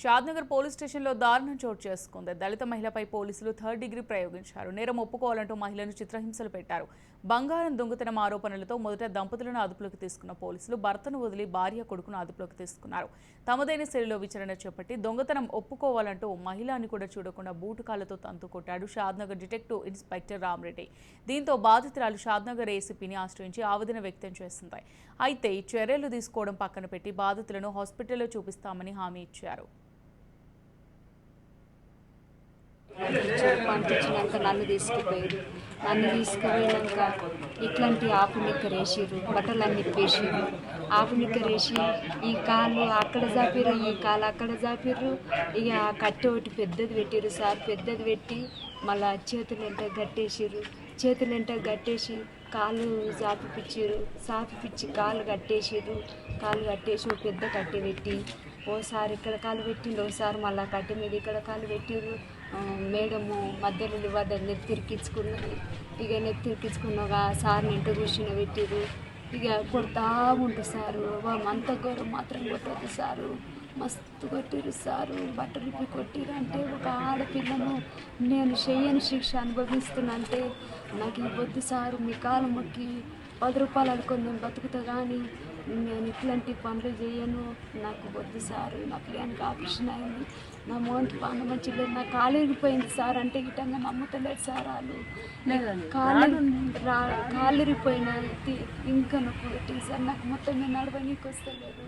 Shadnagar police స్టేషన్లో దారుణం చోటు చేసుకుంది. దళిత మహిళపై పోలీసులు థర్డ్ డిగ్రీ ప్రయోగించారు. నేరం ఒప్పుకోవాలంటూ మహిళను చిత్రహింసలు పెట్టారు. బంగారం దొంగతనం ఆరోపణలతో మొదట దంపతులను అదుపులోకి తీసుకున్న పోలీసులు భర్తను వదిలి భార్య కొడుకును అదుపులోకి తీసుకున్నారు. తమదైన శైలిలో విచారణ చేపట్టి దొంగతనం ఒప్పుకోవాలంటూ మహిళని కూడా చూడకుండా బూటుకాలతో తంతు కొట్టాడు షాద్నగర్ డిటెక్టివ్ ఇన్స్పెక్టర్ రామరెడ్డి. దీంతో బాధితురాలు షాద్నగర్ ఏసీపీని ఆశ్రయించి ఆవేదన వ్యక్తం చేసింది. అయితే చర్యలు తీసుకోవడం పక్కన పెట్టి బాధితులను హాస్పిటల్లో చూపిస్తామని హామీ ఇచ్చారు. పంపించినాక నన్ను తీసుకుపోయారు. నన్ను తీసుకుపోయాక ఇట్లాంటి ఆపు నిక్కరేసిర్రు బట్టలన్నీ ఇప్పేసిర్రు. ఆపు నిక్కరేసి ఈ కాలు అక్కడ జాపిర్రు ఈ కాలు అక్కడ జాపిర్రు. ఇక ఆ కట్టె ఒకటి పెద్దది పెట్టిర్రు సార్. పెద్దది పెట్టి మళ్ళా చేతులు ఎంట గట్టేసిర్రు చేతులు ఎంట గట్టేసి కాళ్ళు జాపిపిచ్చిర్రు. సాపిపిచ్చి కాళ్ళు కట్టేసిర్రు. కాళ్ళు కట్టేసి ఒక పెద్ద కట్టె పెట్టి ఓసారి ఇక్కడ కాలు పెట్టిండు ఓసారి మళ్ళీ కట్టి మీద ఇక్కడ కాలు పెట్టిండ్రు మేడము మధ్యలో నెత్తి తిరికించుకున్నది ఇక నెత్తి నెత్తిరికించుకున్నాక సార్ ఇంట కూర్చుని పెట్టిర్రు. ఇక కొడతా ఉంటుంది సారు అంత ఘోరం మాత్రం కొట్టదు సారు. మస్తు కొట్టిరు సారు బట్టలు ఇప్పి కొట్టిరు అంటే ఒక ఆడపిల్లను నేను చెయ్యని శిక్ష అనుభవిస్తున్నంటే నాకు ఈ సారు మీ కాలం మొక్కి పది రూపాయలు అనుకొని నేను బతుకుతా కానీ నేను ఇట్లాంటి పనులు చేయను. నాకు వద్దు సార్ నా పిల్లనికి ఆపరేషన్ అయింది. నా మోంటి మంచి లేదు. నా కాలు ఇరిగిపోయింది సార్. అంటే గిట్టంగా నమ్ముతలేదు సార్ వాళ్ళు. కాలు రా కాలు ఇరిగిపోయిన ఇంకా నొప్పి సార్ నాకు మొత్తం నేను నడవనీకి వస్తలేదు.